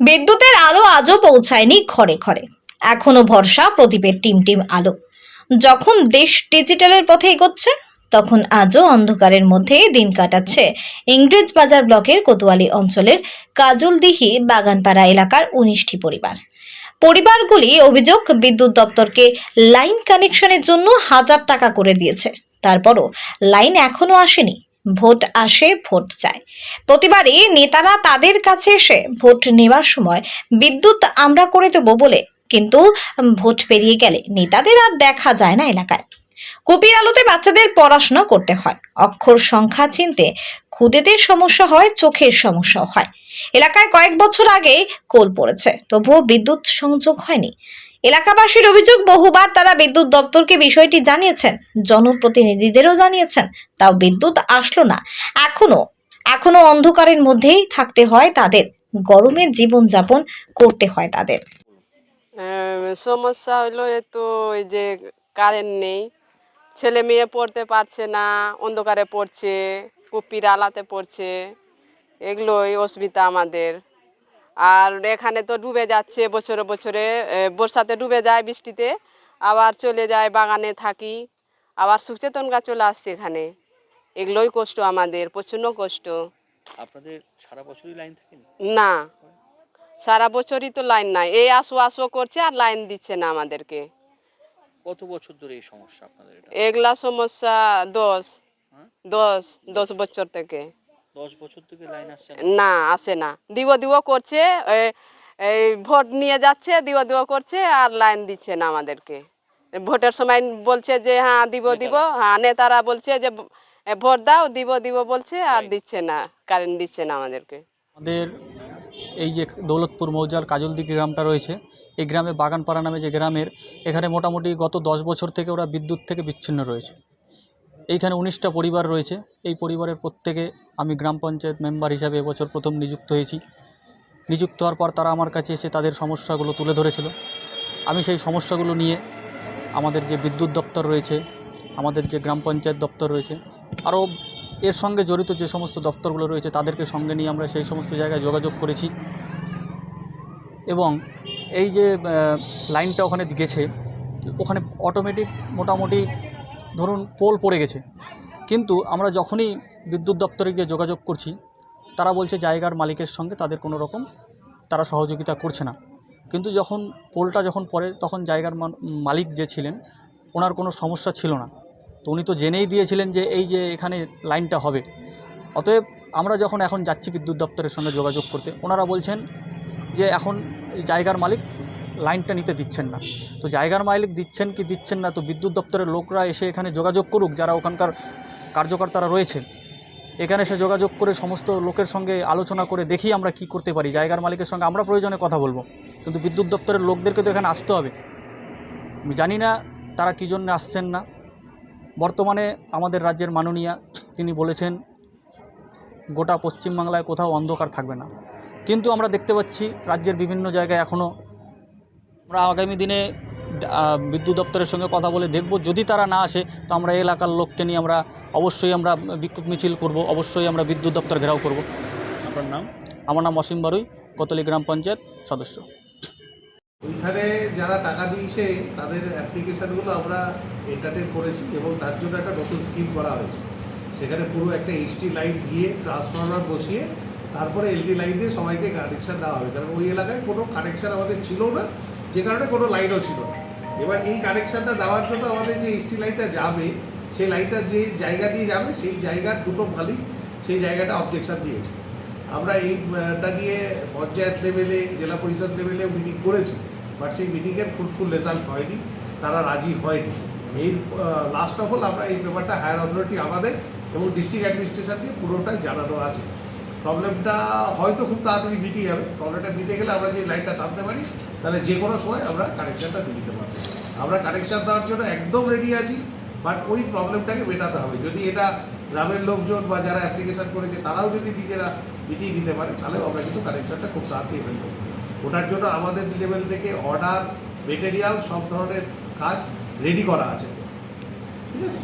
বিদ্যুতের আলো আজও পৌঁছায়নি ঘরে ঘরে। এখনও ভরসা প্রদীপের টিম টিম আলো। যখন দেশ ডিজিটালের পথে এগোচ্ছে, তখন আজও অন্ধকারের মধ্যে দিন কাটাচ্ছে ইংরেজ বাজার ব্লকের কোতোয়ালি অঞ্চলের কাজলদিহি বাগানপাড়া এলাকার উনিশটি পরিবার। পরিবারগুলি অভিযোগ, বিদ্যুৎ দপ্তরকে লাইন কানেকশনের জন্য হাজার টাকা করে দিয়েছে। তারপরও লাইন এখনও আসেনি। ভোট আসে, ভোট যায়। প্রতিবারই নেতারা তাদের কাছে এসে ভোট নেওয়ার সময়, বিদ্যুৎ আমরা করে দেবো বলে। কিন্তু ভোট পেরিয়ে গেলে নেতাদের আর দেখা যায় না এলাকায়। কপির আলোতে বাচ্চাদের পড়াশোনা করতে হয়। অক্ষর সংখ্যা চিনতে খুদেদের সমস্যা হয়, চোখের সমস্যাও হয়। এলাকায় কয়েক বছর আগে কোল পড়েছে, তবুও বিদ্যুৎ সংযোগ হয়নি। এলাকাবাসীর অভিযোগ, বহুবার তারা বিদ্যুৎ দপ্তরকে বিষয়টি জানিয়েছেন, জনপ্রতিনিধিদেরও জানিয়েছেন, তাও বিদ্যুৎ আসলো না। এখনও এখনও অন্ধকারের মধ্যেই থাকতে হয় তাদের গরমের জীবনযাপন করতে হয় তাদের। সমস্যা হলো তো ওই যে কারেন্ট নেই। ছেলে মেয়ে পড়তে পারছে না, অন্ধকারে পড়ছে, কুপির আলাতে পড়ছে, এগুলোই অসুবিধা আমাদের। আর এখানে তো ডুবে যাচ্ছে বছরে বছরে বর্ষাতে ডুবে যায় বৃষ্টিতে আবার চলে যায় বাগানে থাকি আবার সুচেতন গাছ চলে আসছে এখানে। এগুলোই কষ্ট আমাদের প্রচণ্ড কষ্ট। আপনাদের সারা বছরই লাইন থাকে না? না সারা বছরই তো লাইন নাই। এই আসো আসো করছে আর লাইন দিচ্ছে না আমাদেরকে। কত বছর ধরে এই সমস্যা আপনাদের এগুলা সমস্যা দশ হ্যাঁ? দশ দশ বছর থেকে। দশ বছর থেকে লাইন আসছে না? আসে না। দিব দিব করছে এই ভোট নিয়ে যাচ্ছে দিব দিব করছে আর লাইন দিচ্ছে না আমাদেরকে। ভোটের সময় বলছে যে হ্যাঁ দিব দিব হ্যাঁ নেতারা বলছে যে ভোট দাও দিব দিব বলছে আর দিচ্ছে না কারেন্ট দিচ্ছে না আমাদেরকে। আমাদের এই যে দৌলতপুর মৌজার কাজলদিঘি গ্রামটা রয়েছে এই গ্রামে বাগানপাড়া নামে যে গ্রামের এখানে মোটামুটি গত দশ বছর থেকে ওরা বিদ্যুৎ থেকে বিচ্ছিন্ন রয়েছে। এইখানে উনিশটা পরিবার রয়েছে। এই পরিবারের প্রত্যেকে আমি গ্রাম পঞ্চায়েত মেম্বার হিসাবে এবছর প্রথম নিযুক্ত হয়েছি। নিযুক্ত হওয়ার পর তারা আমার কাছে এসে তাদের সমস্যাগুলো তুলে ধরেছিল। আমি সেই সমস্যাগুলো নিয়ে আমাদের যে বিদ্যুৎ দপ্তর রয়েছে, আমাদের যে গ্রাম পঞ্চায়েত দপ্তর রয়েছে, আরও এর সঙ্গে জড়িত যে সমস্ত দপ্তরগুলো রয়েছে, তাদেরকে সঙ্গে নিয়ে আমরা সেই সমস্ত জায়গায় যোগাযোগ করেছি। এবং এই যে লাইনটা ওখানে গেছে, ওখানে অটোমেটিক মোটামুটি ধরুন পোল পড়ে গেছে। কিন্তু আমরা যখনই বিদ্যুৎ দপ্তরে গিয়ে যোগাযোগ করছি, তারা বলছে জায়গার মালিকের সঙ্গে তাদের কোনো রকম তারা সহযোগিতা করছে না। কিন্তু যখন পোলটা যখন পড়ে, তখন জায়গার মালিক যে ছিলেন, ওনার কোনো সমস্যা ছিল না। তো উনি তো জেনেই দিয়েছিলেন যে এই যে এখানে লাইনটা হবে। অতএব আমরা যখন এখন যাচ্ছি বিদ্যুৎ দপ্তরের সঙ্গে যোগাযোগ করতে, ওনারা বলছেন যে এখন জায়গার মালিক লাইনটা নিতে দিচ্ছেন না। তো জায়গার মালিক দিচ্ছেন কি দিচ্ছেন না, তো বিদ্যুৎ দপ্তরের লোকরা এসে এখানে যোগাযোগ করুক, যারা ওখানকার কার্যকর্তারা রয়েছে। এখানে এসে যোগাযোগ করে সমস্ত লোকের সঙ্গে আলোচনা করে দেখি আমরা কি করতে পারি। জায়গার মালিকের সঙ্গে আমরা প্রয়োজনে কথা বলব। কিন্তু বিদ্যুৎ দপ্তরের লোকদেরকে তো এখানে আসতে হবে। আমি জানি না তারা কী জন্য আসছেন না। বর্তমানে আমাদের রাজ্যের মাননীয়া তিনি বলেছেন, গোটা পশ্চিমবাংলায় কোথাও অন্ধকার থাকবে না। কিন্তু আমরা দেখতে পাচ্ছি রাজ্যের বিভিন্ন জায়গায় এখনও আমরা আগামী দিনে বিদ্যুৎ দপ্তরের সঙ্গে কথা বলে দেখব। যদি তারা না আসে তো আমরা এলাকার লোককে নিয়ে আমরা অবশ্যই আমরা বিক্ষোভ মিছিল করব অবশ্যই আমরা বিদ্যুৎ দপ্তর ঘেরাও করব। আপনার নাম? আমার নাম অসীম বারুই কোতলি গ্রাম পঞ্চায়েত সদস্য। ওইখানে যারা টাকা দিয়েছে তাদের অ্যাপ্লিকেশানগুলো আমরা এন্টারটেন করেছি এবং তার জন্য একটা নতুন স্কিম করা হয়েছে। সেখানে পুরো একটা এইচটি লাইন দিয়ে ট্রান্সফরমার বসিয়ে তারপরে এলটি লাইন দিয়ে সবাইকে কানেকশান দেওয়া হবে। কারণ ওই এলাকায় কোনো কানেকশান আমাদের ছিল না। যে কারণে কোনো লাইনও ছিল না। এবার এই কানেকশানটা দেওয়ার জন্য আমাদের যে এইচটি লাইনটা যাবে, সেই লাইনটা যে জায়গা দিয়ে যাবে, সেই জায়গার দুটো মালিক সেই জায়গাটা অবজেকশন দিয়েছে। আমরা এইটা নিয়ে পঞ্চায়েত লেভেলে জেলা পরিষদ লেভেলে মিটিং করেছি বাট সেই মিটিংয়ের ফ্রুটফুল রেজাল্ট হয়নি, তারা রাজি হয়নি। এই লাস্ট অফ অল আমরা এই ব্যাপারটা হায়ার অথরিটি আমাদের এবং ডিস্ট্রিক্ট অ্যাডমিনিস্ট্রেশনকে পুরোটাই জানানো আছে। প্রবলেমটা হয়তো খুব তাড়াতাড়ি মিটে যাবে। প্রবলেমটা মিটে গেলে আমরা যে লাইনটা টানতে পারি তাহলে যে কোনো সময় আমরা কানেকশানটা দিয়ে দিতে পারব। আমরা কানেকশান দেওয়ার জন্য একদম রেডি আছি বাট ওই প্রবলেমটাকে মেটাতে হবে। যদি এটা গ্রামের লোকজন বা যারা অ্যাপ্লিকেশন করেছে, তারাও যদি নিজেরা মিটিয়ে দিতে পারে তাহলে আমরা কিন্তু কানেকশানটা খুব তাড়াতাড়ি ফেলব ওটার জন্য আমাদের লেভেল থেকে অর্ডার মেটেরিয়াল সব ধরনের কাজ রেডি করা আছে। ঠিক আছে?